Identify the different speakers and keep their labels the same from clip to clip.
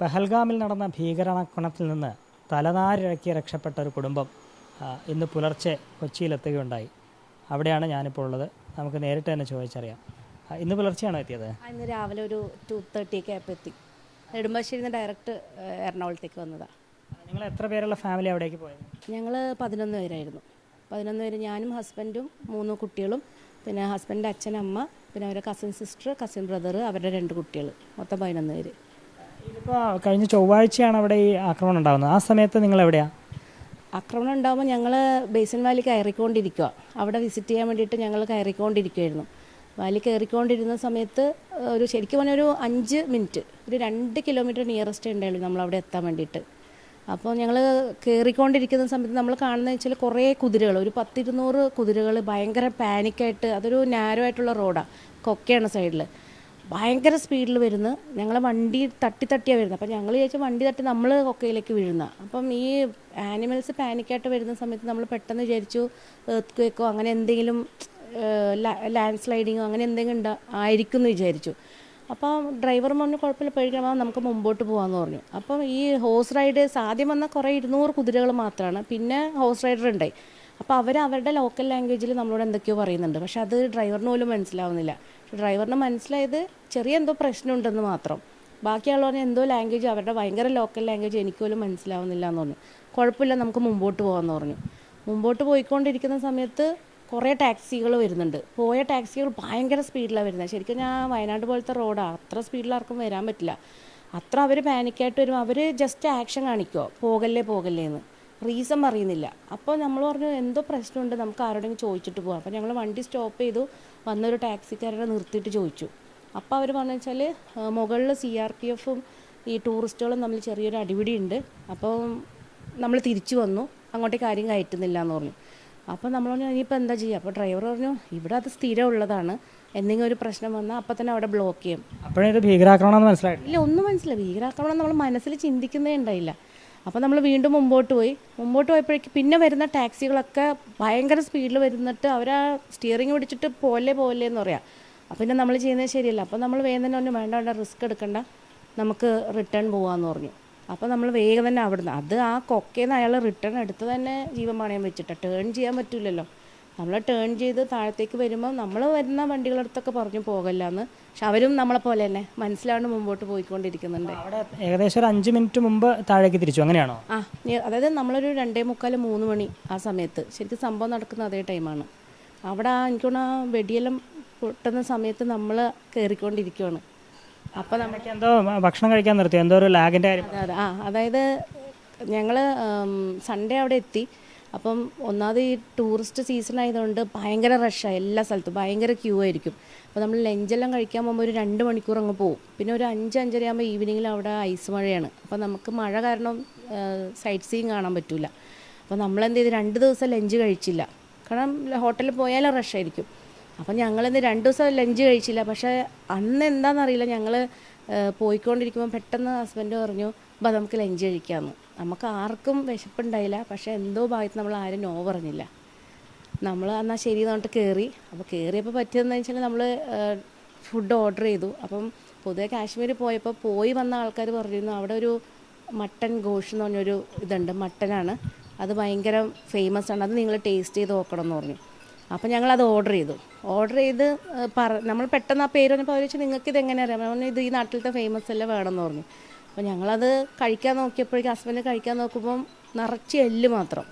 Speaker 1: പഹൽഗാമിൽ നടന്ന ഭീകരാക്രമണത്തിൽ നിന്ന് തലനാരിഴക്കി രക്ഷപ്പെട്ട ഒരു കുടുംബം ഇന്ന് പുലർച്ചെ കൊച്ചിയിലെത്തുകയുണ്ടായി അവിടെയാണ് ഞാനിപ്പോൾ ഉള്ളത്. നമുക്ക് നേരിട്ട് തന്നെ ചോദിച്ചറിയാം. ഇന്ന് പുലർച്ചെയാണോ എത്തിയത്?
Speaker 2: ഇന്ന് രാവിലെ ഒരു ടു തേർട്ടിയൊക്കെ ആയപ്പോൾ എത്തി. നെടുമ്പാശ്ശേരിന്ന് ഡയറക്റ്റ് എറണാകുളത്തേക്ക് വന്നതാണ്
Speaker 1: നിങ്ങൾ എത്ര പേരുള്ള ഫാമിലി അവിടേക്ക് പോയത്?
Speaker 2: ഞങ്ങൾ പതിനൊന്ന് പേരായിരുന്നു. പതിനൊന്ന് പേര് ഞാനും ഹസ്ബൻഡും മൂന്ന് കുട്ടികളും പിന്നെ ഹസ്ബൻഡിന്റെ അച്ഛൻ അമ്മ പിന്നെ അവരുടെ കസിൻ സിസ്റ്റർ കസിൻ ബ്രദർ അവരുടെ രണ്ട് കുട്ടികൾ മൊത്തം പതിനൊന്ന് പേര്.
Speaker 1: ഇതിപ്പോൾ കഴിഞ്ഞ ചൊവ്വാഴ്ചയാണ് അവിടെ ഈ ആക്രമണം ഉണ്ടാകുന്നത് ആ സമയത്ത് നിങ്ങൾ എവിടെയാണ്
Speaker 2: ആക്രമണം ഉണ്ടാകുമ്പോൾ ഞങ്ങൾ ബേസൻ വാലി കയറിക്കൊണ്ടിരിക്കുക അവിടെ വിസിറ്റ് ചെയ്യാൻ വേണ്ടിയിട്ട് ഞങ്ങൾ കയറിക്കൊണ്ടിരിക്കുകയായിരുന്നു വാലി കയറിക്കൊണ്ടിരുന്ന സമയത്ത് ഒരു ശരിക്കും പറഞ്ഞാൽ ഒരു അഞ്ച് മിനിറ്റ് ഒരു രണ്ട് കിലോമീറ്റർ നിയറസ്റ്റ് ഉണ്ടായുള്ളൂ നമ്മൾ അവിടെ എത്താൻ വേണ്ടിയിട്ട്. അപ്പോൾ ഞങ്ങൾ കയറിക്കൊണ്ടിരിക്കുന്ന സമയത്ത് നമ്മൾ കാണുന്നത് വെച്ചാൽ കുറേ കുതിരകൾ ഒരു പത്തിരുന്നൂറ് കുതിരകൾ ഭയങ്കര പാനിക്കായിട്ട് അതൊരു നാരോ ആയിട്ടുള്ള റോഡാണ് കൊക്കയാണ് സൈഡിൽ ഭയങ്കര സ്പീഡിൽ വരുന്നു ഞങ്ങളെ വണ്ടി തട്ടി തട്ടിയാണ് വരുന്നത്. അപ്പം ഞങ്ങൾ ചോദിച്ചാൽ വണ്ടി തട്ടി നമ്മൾ കൊക്കയിലേക്ക് വീഴുന്ന. അപ്പം ഈ ആനിമൽസ് പാനിക്കായിട്ട് വരുന്ന സമയത്ത് നമ്മൾ പെട്ടെന്ന് വിചാരിച്ചു എർത്ത് അങ്ങനെ എന്തെങ്കിലും ലാൻഡ് സ്ലൈഡിങ്ങോ അങ്ങനെ എന്തെങ്കിലും ഉണ്ടാ ആയിരിക്കും എന്ന് വിചാരിച്ചു. അപ്പം ഡ്രൈവർ പറഞ്ഞു കുഴപ്പമില്ല പേടിക്കണം നമുക്ക് മുമ്പോട്ട് പോകാമെന്ന് പറഞ്ഞു. അപ്പം ഈ ഹോഴ്സ് റൈഡേഴ്സ് ആദ്യം വന്ന കുറേ ഇരുന്നൂറ് കുതിരകൾ മാത്രമാണ് പിന്നെ ഹോഴ്സ് റൈഡർ ഉണ്ടായി. അപ്പോൾ അവർ അവരുടെ ലോക്കൽ ലാംഗ്വേജിൽ നമ്മളോട് എന്തൊക്കെയോ പറയുന്നുണ്ട്. പക്ഷെ അത് ഡ്രൈവറിന് പോലും മനസ്സിലാവുന്നില്ല. ഡ്രൈവറിന് മനസ്സിലായത് ചെറിയ എന്തോ പ്രശ്നമുണ്ടെന്ന് മാത്രം. ബാക്കിയുള്ളവർ എന്തോ ലാംഗ്വേജ് അവരുടെ ഭയങ്കര ലോക്കൽ ലാംഗ്വേജ് എനിക്ക് പോലും മനസ്സിലാവുന്നില്ല എന്ന് പറഞ്ഞു. കുഴപ്പമില്ല നമുക്ക് മുമ്പോട്ട് പോകാമെന്ന് പറഞ്ഞു. മുമ്പോട്ട് പോയിക്കൊണ്ടിരിക്കുന്ന സമയത്ത് കുറേ ടാക്സികൾ വരുന്നുണ്ട്. പോയ ടാക്സികൾ ഭയങ്കര സ്പീഡിലാണ് വരുന്നത് ശരിക്കും ഞാൻ വയനാട് പോലത്തെ റോഡാണ് അത്ര സ്പീഡിൽ ആർക്കും വരാൻ പറ്റില്ല. അത്ര അവർ പാനിക്കായിട്ട് വരും അവർ ജസ്റ്റ് ആക്ഷൻ കാണിക്കുമോ പോകല്ലേ പോകല്ലേ എന്ന് റീസൺ അറിയുന്നില്ല. അപ്പോൾ നമ്മൾ പറഞ്ഞു എന്തോ പ്രശ്നമുണ്ട് നമുക്ക് ആരോടെങ്കിലും ചോദിച്ചിട്ട് പോകാം. അപ്പോൾ ഞങ്ങൾ വണ്ടി സ്റ്റോപ്പ് ചെയ്തു. വന്നൊരു ടാക്സിക്കാരനെ നിർത്തിയിട്ട് ചോദിച്ചു. അപ്പോൾ അവർ പറഞ്ഞു വെച്ചാൽ മുകളിൽ സി ആർ പി എഫും ഈ ടൂറിസ്റ്റുകളും തമ്മിൽ ചെറിയൊരു അടിപിടി ഉണ്ട് അപ്പോൾ നമ്മൾ തിരിച്ചു വന്നു. അങ്ങോട്ടേ കാര്യം കയറ്റുന്നില്ല എന്ന് പറഞ്ഞു. അപ്പോൾ നമ്മൾ പറഞ്ഞു ഇനിയിപ്പോൾ എന്താ ചെയ്യുക അപ്പോൾ ഡ്രൈവർ പറഞ്ഞു ഇവിടെ അത് സ്ഥിരമുള്ളതാണ് എന്തെങ്കിലും ഒരു പ്രശ്നം വന്നാൽ അപ്പം തന്നെ അവിടെ ബ്ലോക്ക് ചെയ്യും.
Speaker 1: അപ്പോഴേ ഇത് ഭീകരാക്രമണം മനസ്സിലായി
Speaker 2: ഇല്ല ഒന്നും മനസ്സിലായി ഭീകരാക്രമണം നമ്മൾ മനസ്സിൽ ചിന്തിക്കുന്നേ ഉണ്ടായില്ല. അപ്പോൾ നമ്മൾ വീണ്ടും മുമ്പോട്ട് പോയി. മുമ്പോട്ട് പോയപ്പോഴേക്ക് പിന്നെ വരുന്ന ടാക്സികളൊക്കെ ഭയങ്കര സ്പീഡിൽ വരുന്നിട്ട് അവർ ആ സ്റ്റിയറിംഗ് പിടിച്ചിട്ട് പോലെ പോലെ എന്ന് പറയാം. അപ്പം പിന്നെ നമ്മൾ ചെയ്യുന്നത് ശരിയല്ല. അപ്പോൾ നമ്മൾ വേഗം തന്നെ ഒന്നും വേണ്ട വേണ്ട റിസ്ക് എടുക്കണ്ട. നമുക്ക് റിട്ടേൺ പോകാമെന്ന് പറഞ്ഞു. അപ്പോൾ നമ്മൾ വേഗം തന്നെ അവിടുന്ന്. അത് ആ കൊക്കേന്ന് അയാൾ റിട്ടേൺ എടുത്ത് തന്നെ ജീവൻ പണയം വെച്ചിട്ട്. ടേൺ ചെയ്യാൻ പറ്റില്ലല്ലോ നമ്മൾ ടേൺ ചെയ്ത് താഴത്തേക്ക് വരുമ്പോൾ നമ്മൾ വരുന്ന വണ്ടികളടുത്തൊക്കെ പറഞ്ഞു പോകല്ല എന്ന് പക്ഷെ അവരും നമ്മളെ പോലെ തന്നെ മനസ്സിലാണ്ട് മുമ്പോട്ട് പോയിക്കൊണ്ടിരിക്കുന്നുണ്ട്.
Speaker 1: അവിടെ ഏകദേശം ഒരു അഞ്ച് മിനിറ്റ് മുമ്പ് താഴേക്ക് തിരിച്ചു. അങ്ങനെയാണോ?
Speaker 2: ആ അതായത് നമ്മളൊരു രണ്ടേ മുക്കാൽ മൂന്ന് മണി ആ സമയത്ത്. ശരിക്കും സംഭവം നടക്കുന്ന അതേ ടൈമാണ് അവിടെ ആ എനിക്ക് തോന്നുന്നു ആ വെടിയെല്ലാം പൊട്ടുന്ന സമയത്ത് നമ്മൾ കയറിക്കൊണ്ടിരിക്കുവാണ് അപ്പോൾ
Speaker 1: നമുക്ക് എന്തോ ഭക്ഷണം കഴിക്കാൻ നിർത്തി. എന്തോ ഒരു ലാഗിന്റെ കാര്യം.
Speaker 2: അതെ അതെ. ആ അതായത് ഞങ്ങൾ സൺഡേ അവിടെ എത്തി. അപ്പം ഒന്നാമത് ഈ ടൂറിസ്റ്റ് സീസൺ ആയതുകൊണ്ട് ഭയങ്കര റഷാണ് എല്ലാ സ്ഥലത്തും. ഭയങ്കര ക്യൂ ആയിരിക്കും. അപ്പോൾ നമ്മൾ ലഞ്ചെല്ലാം കഴിക്കാൻ പോകുമ്പോൾ ഒരു രണ്ട് മണിക്കൂർ അങ്ങ് പോകും. പിന്നെ ഒരു അഞ്ച് അഞ്ചര ആകുമ്പോൾ ഈവനിങ്ങിൽ അവിടെ ഐസ് മഴയാണ്. അപ്പോൾ നമുക്ക് മഴ കാരണം സൈറ്റ് സീയിങ് കാണാൻ പറ്റില്ല അപ്പോൾ നമ്മളെന്ത് ചെയ്ത്? രണ്ട് ദിവസം ലഞ്ച് കഴിച്ചില്ല. കാരണം ഹോട്ടലിൽ പോയാലും റഷായിരിക്കും അപ്പം ഞങ്ങളിന്ന് രണ്ട് ദിവസം ലഞ്ച് കഴിച്ചില്ല. പക്ഷേ അന്ന് എന്താണെന്നറിയില്ല. ഞങ്ങൾ പോയിക്കൊണ്ടിരിക്കുമ്പോൾ പെട്ടെന്ന് ഹസ്ബൻഡ് പറഞ്ഞു ബാ നമുക്ക് ലഞ്ച് കഴിക്കാമെന്ന് നമുക്ക് ആർക്കും വിശപ്പുണ്ടായില്ല. പക്ഷേ എന്തോ ഭാഗത്ത് നമ്മൾ ആരും നോ പറഞ്ഞില്ല. നമ്മൾ എന്നാൽ ശരി എന്ന് പറഞ്ഞിട്ട് കയറി അപ്പോൾ കയറിയപ്പോൾ പറ്റിയതെന്ന് വെച്ചാൽ നമ്മൾ ഫുഡ് ഓർഡർ ചെയ്തു. അപ്പം പൊതുവെ കാശ്മീർ പോയപ്പോൾ പോയി വന്ന ആൾക്കാർ പറഞ്ഞിരുന്നു അവിടെ ഒരു മട്ടൻ ഘോഷ് എന്ന് പറഞ്ഞൊരു ഇതുണ്ട്. മട്ടനാണ്. അത് ഭയങ്കര ഫേമസ് ആണ്. അത് നിങ്ങൾ ടേസ്റ്റ് ചെയ്ത് നോക്കണം എന്ന് പറഞ്ഞു. അപ്പോൾ ഞങ്ങളത് ഓർഡർ ചെയ്തു. ഓർഡർ ചെയ്ത് പറ നമ്മൾ പെട്ടെന്ന് ആ പേര് പറഞ്ഞപ്പോൾ അവർ വെച്ചാൽ നിങ്ങൾക്ക് ഇത് എങ്ങനെ അറിയാം ഇത് ഈ നാട്ടിലത്തെ ഫേമസ് അല്ലേ വേണമെന്ന് പറഞ്ഞു. അപ്പോൾ ഞങ്ങളത് കഴിക്കാൻ നോക്കിയപ്പോഴേക്കും ഹസ്ബൻഡ് കഴിക്കാൻ നോക്കുമ്പം നിറച്ച് എല്ല് മാത്രം.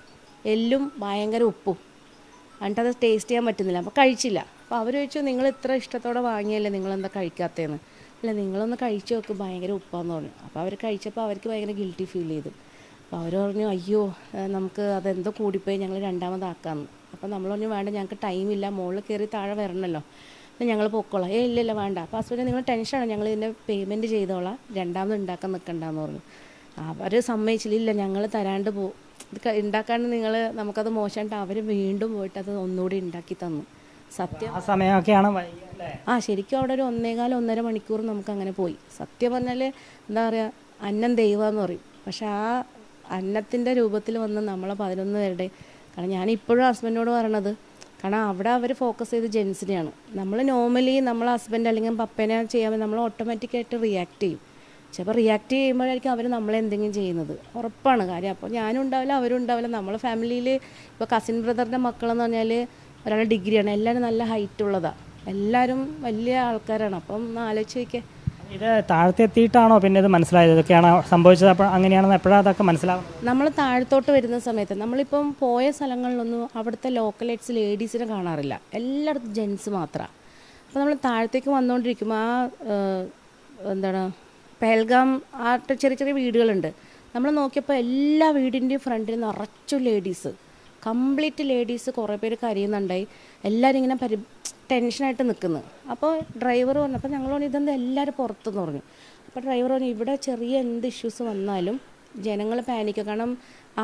Speaker 2: എല്ലും ഭയങ്കര ഉപ്പും. എന്നിട്ടത് ടേസ്റ്റ് ചെയ്യാൻ പറ്റുന്നില്ല. അപ്പോൾ കഴിച്ചില്ല. അപ്പോൾ അവർ ചോദിച്ചു നിങ്ങൾ ഇത്ര ഇഷ്ടത്തോടെ വാങ്ങിയല്ലേ നിങ്ങളെന്താ കഴിക്കാത്തതെന്ന് അല്ല നിങ്ങളൊന്ന് കഴിച്ചു നോക്ക് ഭയങ്കര ഉപ്പാന്ന് പറഞ്ഞു. അപ്പോൾ അവർ കഴിച്ചപ്പോൾ അവർക്ക് ഭയങ്കര ഗിൽറ്റി ഫീൽ ചെയ്തു. അപ്പോൾ അവർ പറഞ്ഞു അയ്യോ നമുക്ക് അതെന്തോ കൂടിപ്പോയി ഞങ്ങൾ രണ്ടാമതാക്കാമെന്ന് അപ്പോൾ നമ്മൾ പറഞ്ഞു വേണ്ട ഞങ്ങൾക്ക് ടൈമില്ല മുകളിൽ കയറി താഴെ വരണമല്ലോ ഞങ്ങൾ പൊക്കോളാം. ഏ ഇല്ല ഇല്ല വേണ്ട. അപ്പോൾ ഹസ്ബൻഡ് നിങ്ങൾ ടെൻഷനാണ് ഞങ്ങൾ ഇതിന്റെ പേയ്മെന്റ് ചെയ്തോളാം. രണ്ടാമത് ഉണ്ടാക്കാൻ നിൽക്കണ്ടെന്ന് പറഞ്ഞു. അവർ സമ്മതിച്ചില്ല. ഇല്ല ഞങ്ങൾ തരാണ്ട് പോകും ഇത് ഉണ്ടാക്കാണ്ട് നിങ്ങൾ നമുക്കത് മോശമായിട്ട് അവർ വീണ്ടും പോയിട്ട് അത് ഒന്നുകൂടി ഉണ്ടാക്കി തന്നു. സത്യം
Speaker 1: ആ സമയമൊക്കെയാണ്
Speaker 2: ആ ശരിക്കും അവിടെ ഒരു ഒന്നേകാൽ ഒന്നര മണിക്കൂർ നമുക്ക് അങ്ങനെ പോയി. സത്യം പറഞ്ഞാൽ എന്താ പറയുക അന്നം ദൈവമെന്ന് പറയും. പക്ഷെ ആ അന്നത്തിന്റെ രൂപത്തിൽ വന്ന് നമ്മളെ പതിനൊന്ന് പേരുടെ കാരണം ഞാൻ ഇപ്പോഴും ഹസ്ബൻഡിനോട് പറയണത് കാരണം അവിടെ അവർ ഫോക്കസ് ചെയ്ത് ജെൻസിനെയാണ്. നമ്മൾ നോർമലി നമ്മൾ ഹസ്ബൻഡ് അല്ലെങ്കിൽ പപ്പേനെ ചെയ്യാൻ നമ്മൾ ഓട്ടോമാറ്റിക്കായിട്ട് റിയാക്ട് ചെയ്യും. ചിലപ്പോൾ റിയാക്ട് ചെയ്യുമ്പോഴായിരിക്കും അവർ നമ്മളെ എന്തെങ്കിലും ചെയ്യുന്നത്. ഉറപ്പാണ് കാര്യം. അപ്പോൾ ഞാനും ഉണ്ടാവില്ല അവരും ഉണ്ടാവില്ല. നമ്മളെ ഫാമിലിയിൽ ഇപ്പോൾ കസിൻ ബ്രദറിന്റെ മക്കളെന്ന് പറഞ്ഞാൽ ഒരാൾ ഡിഗ്രിയാണ്. എല്ലാവരും നല്ല ഹൈറ്റ് ഉള്ളതാണ്. എല്ലാവരും വലിയ ആൾക്കാരാണ്. അപ്പം ആലോചിച്ച് നോക്കിയേ.
Speaker 1: ഇത് താഴത്തെത്തിയിട്ടാണോ പിന്നെ ഇത് മനസ്സിലായത്? ഇതൊക്കെയാണ് സംഭവിച്ചത്. അപ്പോൾ അങ്ങനെയാണെന്ന് എപ്പോഴാണ് അതൊക്കെ മനസ്സിലാവും
Speaker 2: നമ്മൾ താഴത്തോട്ട് വരുന്ന സമയത്ത് നമ്മളിപ്പം പോയ സ്ഥലങ്ങളിലൊന്നും അവിടുത്തെ ലോക്കലൈറ്റ്സ് ലേഡീസിനെ കാണാറില്ല. എല്ലായിടത്തും ജെൻസ് മാത്രമാണ് അപ്പോൾ നമ്മൾ താഴത്തേക്ക് വന്നുകൊണ്ടിരിക്കുമ്പോൾ ആ എന്താണ് പെഹൽഗാം ആ ചെറിയ ചെറിയ വീടുകളുണ്ട്. നമ്മൾ നോക്കിയപ്പോൾ എല്ലാ വീടിന്റെയും ഫ്രണ്ടിൽ നിറച്ചു ലേഡീസ് കംപ്ലീറ്റ് ലേഡീസ് കുറേ പേര് കരയുന്നുണ്ടായി. എല്ലാവരും ഇങ്ങനെ പരി ടെൻഷനായിട്ട് നിൽക്കുന്നു അപ്പോൾ ഡ്രൈവർ പറഞ്ഞു അപ്പോൾ ഞങ്ങൾ പറഞ്ഞു ഇതെന്താ എല്ലാവരും പുറത്തെന്ന് പറഞ്ഞു. അപ്പോൾ ഡ്രൈവർ പറഞ്ഞു ഇവിടെ ചെറിയ എന്ത് ഇഷ്യൂസ് വന്നാലും ജനങ്ങൾ പാനിക്കുക കാരണം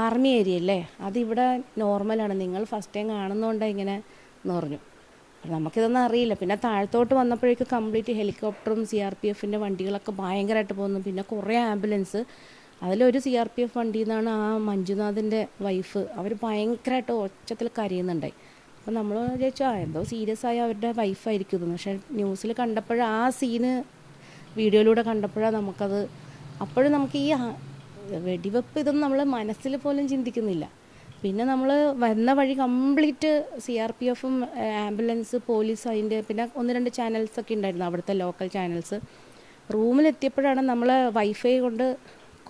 Speaker 2: ആർമി ഏരിയ അല്ലേ? അതിവിടെ നോർമലാണ് നിങ്ങൾ ഫസ്റ്റ് ടൈം കാണുന്നതുകൊണ്ടാണ് ഇങ്ങനെ എന്ന് പറഞ്ഞു. നമുക്കിതൊന്നും അറിയില്ല. പിന്നെ താഴത്തോട്ട് വന്നപ്പോഴേക്കും കംപ്ലീറ്റ് ഹെലികോപ്റ്ററും സി ആർ പി എഫിന്റെ വണ്ടികളൊക്കെ ഭയങ്കരമായിട്ട് പോകുന്നു. പിന്നെ കുറേ ആംബുലൻസ് അതിലൊരു സി ആർ പി എഫ് വണ്ടിയിൽ നിന്നാണ് ആ മഞ്ജുനാഥിന്റെ വൈഫ് അവർ ഭയങ്കരമായിട്ട് ഒച്ചത്തിൽ കരയുന്നുണ്ടായി. അപ്പോൾ നമ്മൾ വിചാരിച്ചു ആ എന്തോ സീരിയസ് ആയ അവരുടെ വൈഫായിരിക്കും എന്ന് പക്ഷേ ന്യൂസിൽ കണ്ടപ്പോഴാണ് ആ സീന് വീഡിയോയിലൂടെ കണ്ടപ്പോഴാണ് നമുക്കത് അപ്പോഴും നമുക്ക് ഈ വെടിവെപ്പ് ഇതൊന്നും നമ്മൾ മനസ്സിൽ പോലും ചിന്തിക്കുന്നില്ല. പിന്നെ നമ്മൾ വന്ന വഴി കംപ്ലീറ്റ് സി ആർ പി എഫും ആംബുലൻസ് പോലീസ് അതിന്റെ പിന്നെ ഒന്ന് രണ്ട് ചാനൽസൊക്കെ ഉണ്ടായിരുന്നു അവിടുത്തെ ലോക്കൽ ചാനൽസ് റൂമിലെത്തിയപ്പോഴാണ് നമ്മൾ വൈഫൈ കൊണ്ട്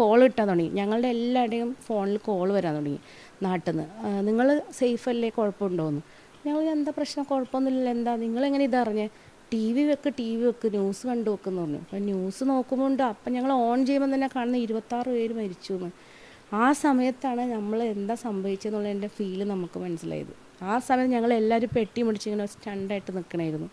Speaker 2: കോൾ കിട്ടാൻ തുടങ്ങി. ഞങ്ങളുടെ എല്ലാവരുടെയും ഫോണിൽ കോൾ വരാൻ തുടങ്ങി നാട്ടിൽ നിന്ന് നിങ്ങൾ സേഫ് അല്ലേ? കുഴപ്പമുണ്ടോയെന്ന് ഞങ്ങൾ എന്താ പ്രശ്നം? കുഴപ്പമൊന്നുമില്ല എന്താ? നിങ്ങളെങ്ങനെ ഇതറിഞ്ഞ് ടി വി വെക്ക് ടി വി വെക്ക് ന്യൂസ് കണ്ടു വെക്കെന്ന് പറഞ്ഞു. അപ്പം ന്യൂസ് നോക്കുമ്പോൾ ഉണ്ട്. അപ്പം ഞങ്ങൾ ഓൺ ചെയ്യുമ്പോൾ തന്നെ കാണുന്ന ഇരുപത്താറ് പേര് മരിച്ചു എന്ന് ആ സമയത്താണ് നമ്മൾ എന്താ സംഭവിച്ചതെന്നുള്ളതിന്റെ ഫീൽ നമുക്ക് മനസ്സിലായത്. ആ സമയത്ത് ഞങ്ങൾ എല്ലാവരും പെട്ടി മുടിച്ചിങ്ങനെ സ്റ്റണ്ടായിട്ട് നിൽക്കണമായിരുന്നു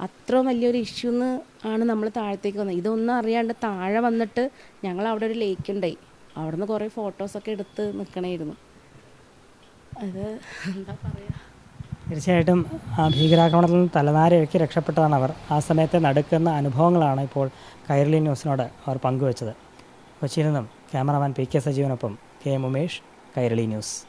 Speaker 2: അത്ര വലിയൊരു ഇഷ്യൂ എന്ന് ആണ് നമ്മൾ താഴത്തേക്ക് വന്നത്. ഇതൊന്നും അറിയാണ്ട് താഴെ വന്നിട്ട് ഞങ്ങൾ അവിടെ ഒരു ലേക്ക് ഉണ്ടായി അവിടുന്ന് കുറേ ഫോട്ടോസൊക്കെ എടുത്ത് നിൽക്കണമായിരുന്നു അത് എന്താ പറയുക
Speaker 1: തീർച്ചയായിട്ടും ഭീകരാക്രമണത്തിൽ നിന്ന് തലനാരയൊക്കെ രക്ഷപ്പെട്ടതാണ് അവർ. ആ സമയത്തെ നടക്കുന്ന അനുഭവങ്ങളാണ് ഇപ്പോൾ കൈരളി ന്യൂസിനോട് അവർ പങ്കുവച്ചത്. കൊച്ചിയിൽ നിന്നും cameraman P K സജീവനൊപ്പം K M Umesh Kairali news.